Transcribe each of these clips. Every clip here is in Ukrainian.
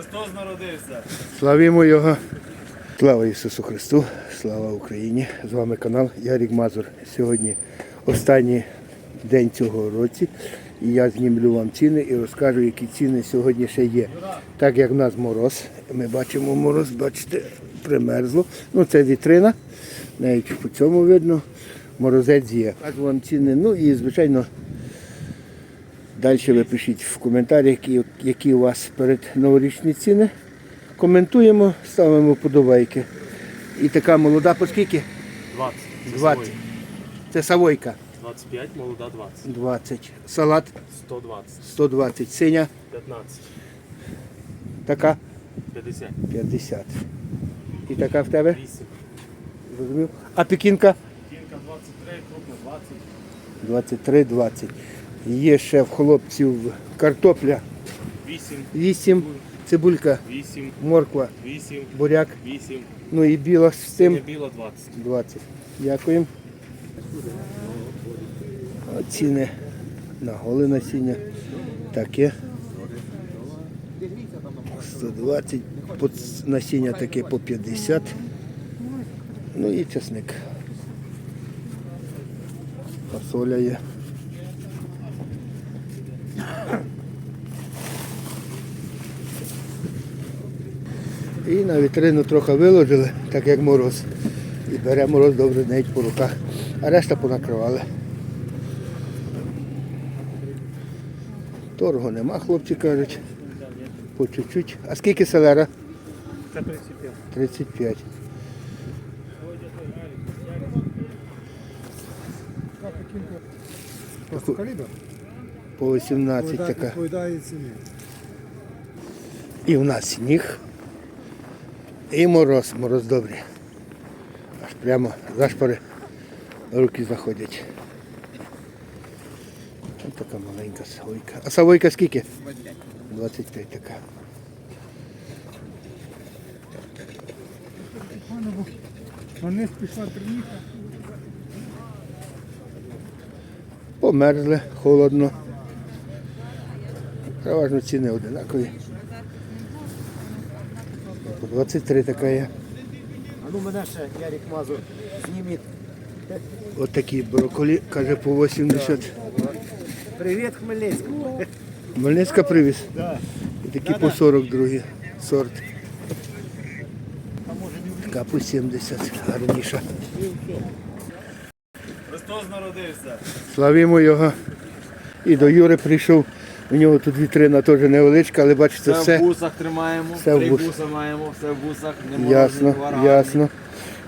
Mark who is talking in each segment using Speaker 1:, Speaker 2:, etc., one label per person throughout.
Speaker 1: Христос народився.
Speaker 2: Славімо Його. Слава Ісусу Христу, слава Україні! З вами канал Ярік Мазур. Сьогодні останній день цього році. І я знімлю вам ціни і розкажу, які ціни сьогодні ще є. Так як в нас мороз, ми бачимо мороз, бачите, примерзло. Ну це вітрина, навіть по цьому видно. Морозець є. Кажу вам ціни. Ну і звичайно. Далі ви пишіть в коментарі, які, які у вас перед новорічні ціни. Коментуємо, ставимо подобайки. І така молода по скільки?
Speaker 1: 20. Це
Speaker 2: 20.
Speaker 1: Савой.
Speaker 2: Це савойка.
Speaker 1: 25, молода 20.
Speaker 2: 20. Салат
Speaker 1: 120.
Speaker 2: 120. Синя
Speaker 1: 15.
Speaker 2: така
Speaker 1: 50.
Speaker 2: 50. І така в тебе?
Speaker 1: 8.
Speaker 2: Зрозумів? А пекінка?
Speaker 1: Кінка 23, крупна 20.
Speaker 2: 23, 20. Є ще в хлопців картопля
Speaker 1: 8.
Speaker 2: 8, цибулька,
Speaker 1: 8.
Speaker 2: морква,
Speaker 1: 8.
Speaker 2: буряк,
Speaker 1: 8.
Speaker 2: ну і біла з тим.
Speaker 1: біла 20.
Speaker 2: 20. Дякуємо. Ціни на голе насіння таке. 120, насіння таке по 50. Ну і чесник. Фасоля є. І на вітрину трохи виложили, так як мороз. І бере мороз добре навіть по руках. А решта понакривали. Торгу нема, хлопці кажуть. По чуть-чуть. А скільки селера?
Speaker 1: Це 35.
Speaker 2: 35.
Speaker 3: Просто
Speaker 2: По 18 така. І в нас сніг. І мороз, мороз добрий. Аж прямо зашпори руки заходять. Ось така маленька савойка. А савойка скільки? 25 така.
Speaker 3: Вони пішла приїхати.
Speaker 2: Померзли, холодно. Переважно ціни одинакові. По 23 така є.
Speaker 3: А ну мене ще Ярік Мазур зніміть.
Speaker 2: От такі брокколі, каже, по 80.
Speaker 3: Привіт, Хмельницькому.
Speaker 2: Хмельницька привіз. І такі по 40 другі сорт. Така по 70 гарніша.
Speaker 1: Христос народився.
Speaker 2: Славімо його. І до Юри прийшов. У нього тут вітрина теж невеличка, але бачите,
Speaker 1: Все, в бусах тримаємо.
Speaker 2: Все в
Speaker 1: Три
Speaker 2: бус.
Speaker 1: буса маємо, все в бусах. Не морожені,
Speaker 2: ясно.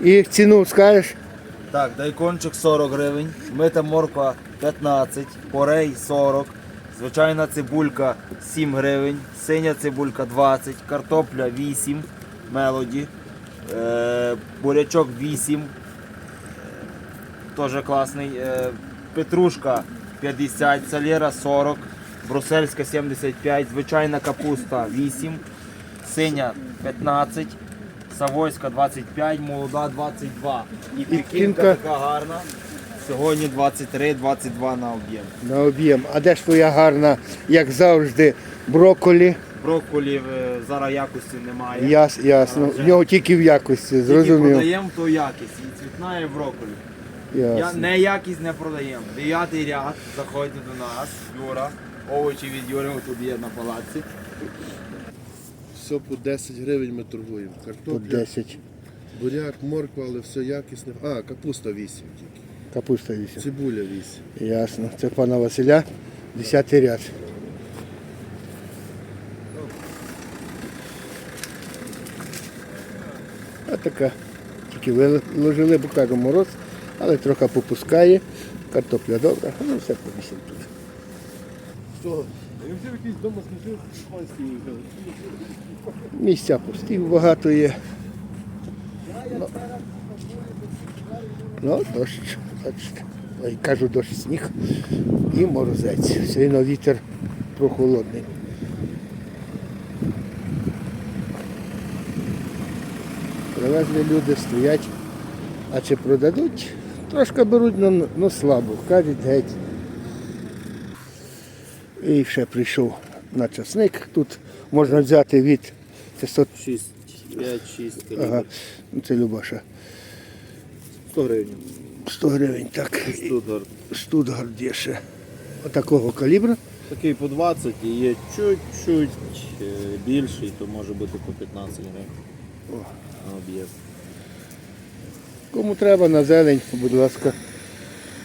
Speaker 2: І ціну скажеш?
Speaker 1: Так, дайкончик 40 гривень, мита морква 15, порей 40, звичайна цибулька 7 гривень, синя цибулька 20, картопля 8, мелоді, е, бурячок 8, е, теж класний, е, петрушка 50, салєра 40, брусельська 75, звичайна капуста 8, синя 15, Савойська 25, молода 22. І
Speaker 2: пекінка
Speaker 1: така гарна. Сьогодні 23-22 на об'єм.
Speaker 2: На об'єм. А де ж твоя гарна, як завжди, брокколі?
Speaker 1: Брокколі е, зараз якості немає.
Speaker 2: Яс, ясно. В нього тільки в якості,
Speaker 1: Тільки
Speaker 2: зрозумів.
Speaker 1: продаємо ту якість. І цвітна і брокколі. Я
Speaker 2: Ясно.
Speaker 1: не якість не продаємо. Дев'ятий ряд, заходьте до нас, Юра. Овочі від Юри тут є на палаці.
Speaker 4: Все по 10 гривень ми торгуємо.
Speaker 2: По
Speaker 4: Картопля,
Speaker 2: 10.
Speaker 4: буряк, морква, але все якісне. А, капуста 8 тільки.
Speaker 2: Капуста 8.
Speaker 4: Цибуля 8.
Speaker 2: Ясно. Це пана Василя, 10 ряд. А така. Тільки виложили, бо кажу, мороз, але трохи попускає. Картопля добра, ну все по 8 тут.
Speaker 3: Панський
Speaker 2: Місця пустів багато є. Ну, ну дощ, бачите. Кажу, дощ сніг і морозець. Все одно вітер прохолодний. Привезли люди, стоять. А чи продадуть? Трошки беруть, ну слабо. Кажуть, геть. І ще прийшов на часник. Тут можна взяти від маєте? 100...
Speaker 1: 6, 5, 6
Speaker 2: Ага. Ну, Це Любаша.
Speaker 1: 100 гривень.
Speaker 2: 100 гривень, так.
Speaker 1: Студгард.
Speaker 2: Штутгарт є ще. Отакого калібру.
Speaker 1: Такий по 20 і є чуть-чуть е, більший, то може бути по 15 гривень. Об'єкт.
Speaker 2: Кому треба на зелень, будь ласка.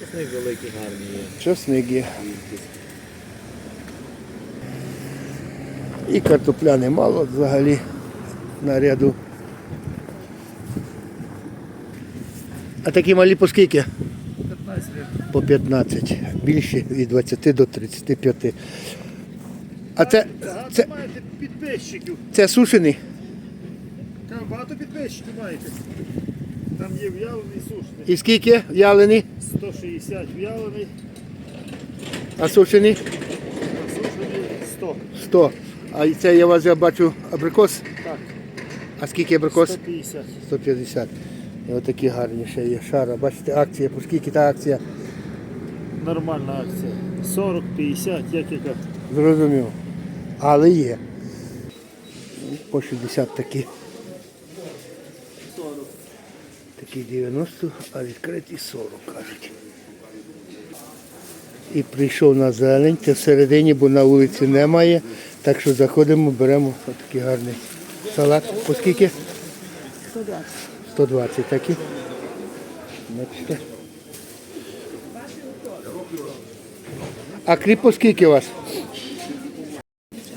Speaker 1: Чесник великий гарний є.
Speaker 2: Часник є. І картопляни мало взагалі наряду. А такі малі по скільки?
Speaker 1: 15.
Speaker 2: По 15. Більші від 20 до 35. А це, це,
Speaker 3: маєте підписчиків.
Speaker 2: це сушений?
Speaker 3: Там багато підписчиків маєте. Там є в'ялений сушний.
Speaker 2: І скільки в'ялений?
Speaker 3: 160 в'ялений,
Speaker 2: А сушений?
Speaker 3: а сушений 100.
Speaker 2: 100. А це я вас я бачу абрикос.
Speaker 3: Так,
Speaker 2: А скільки абрикос?
Speaker 3: 150.
Speaker 2: 150. І отакі гарні ще є. Шара. Бачите, акція. По скільки та акція?
Speaker 3: Нормальна акція. 40, 50, як яка.
Speaker 2: Зрозумів. Але є. По 60 такі. Такі 90, а відкриті 40, кажуть. І прийшов на зелень, це всередині, бо на вулиці немає. Так що заходимо, беремо такий гарний салат. По скільки? 120. 120 такі. Бачите. А кріп по скільки у вас?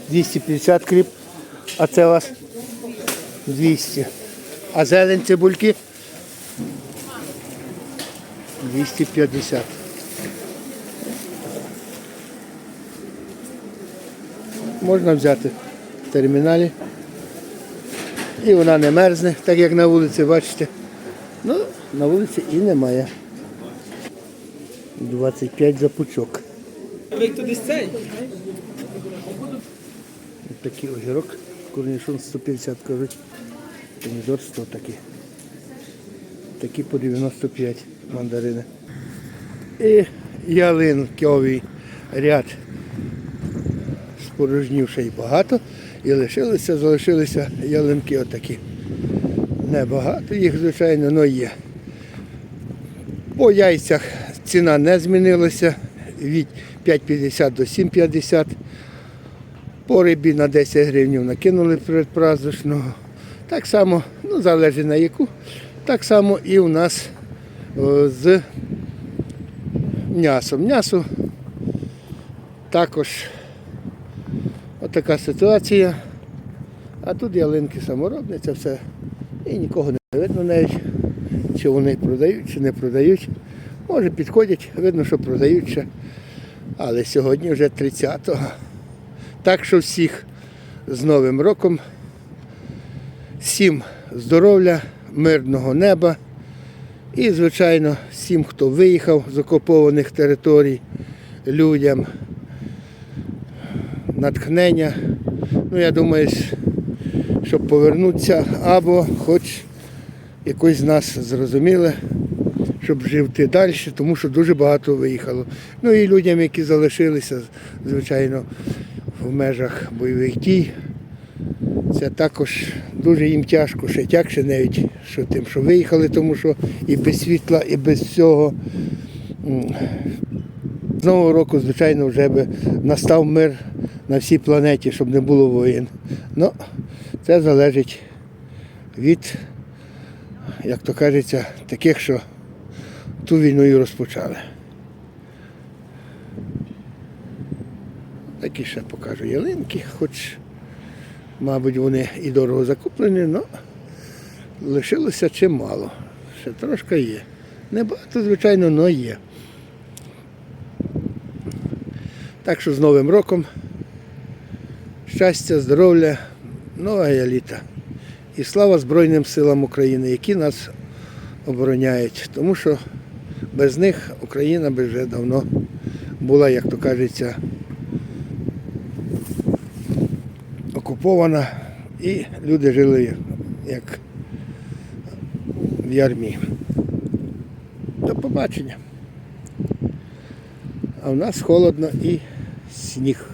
Speaker 2: 250 кріп. А це у вас 200. А зелень цибульки? 250. Можна взяти в терміналі. І вона не мерзне, так як на вулиці, бачите. Ну, на вулиці і немає. 25 за пучок.
Speaker 1: Цей?
Speaker 2: Такий огірок, корнішон 150 кажуть, помідор 100 такі. Такі по 95 мандарини. І ялинковий ряд спорожнів ще й багато. І лишилися, залишилися ялинки отакі. Небагато їх, звичайно, але є. По яйцях ціна не змінилася від 5,50 до 7,50. По рибі на 10 гривень накинули предпраздничного. Так само, ну залежить на яку. Так само і у нас з м'ясом. М'ясо також отака ситуація. А тут ялинки саморобні, це все. І нікого не видно навіть, чи вони продають, чи не продають. Може підходять, видно, що продають ще. Але сьогодні вже 30-го. Так що всіх з Новим роком. Всім здоров'я, мирного неба. І, звичайно, всім, хто виїхав з окупованих територій, людям натхнення. Ну, я думаю, щоб повернутися або хоч якось з нас зрозуміли, щоб жити далі, тому що дуже багато виїхало. Ну і людям, які залишилися, звичайно, в межах бойових дій. Це також дуже їм тяжко, ще тягше навіть що тим, що виїхали, тому що і без світла, і без всього. З Нового року, звичайно, вже би настав мир на всій планеті, щоб не було воїн. Ну, це залежить від, як то кажеться, таких, що ту війну і розпочали. Такі ще покажу ялинки, хоч, мабуть, вони і дорого закуплені, але лишилося чимало. Ще трошки є. Небагато, звичайно, але є. Так що з Новим роком. Щастя, здоров'я, нового літа. І слава Збройним силам України, які нас обороняють. Тому що без них Україна би вже давно була, як то кажеться, окупована і люди жили як в ярмі. До побачення. А в нас холодно і сніг.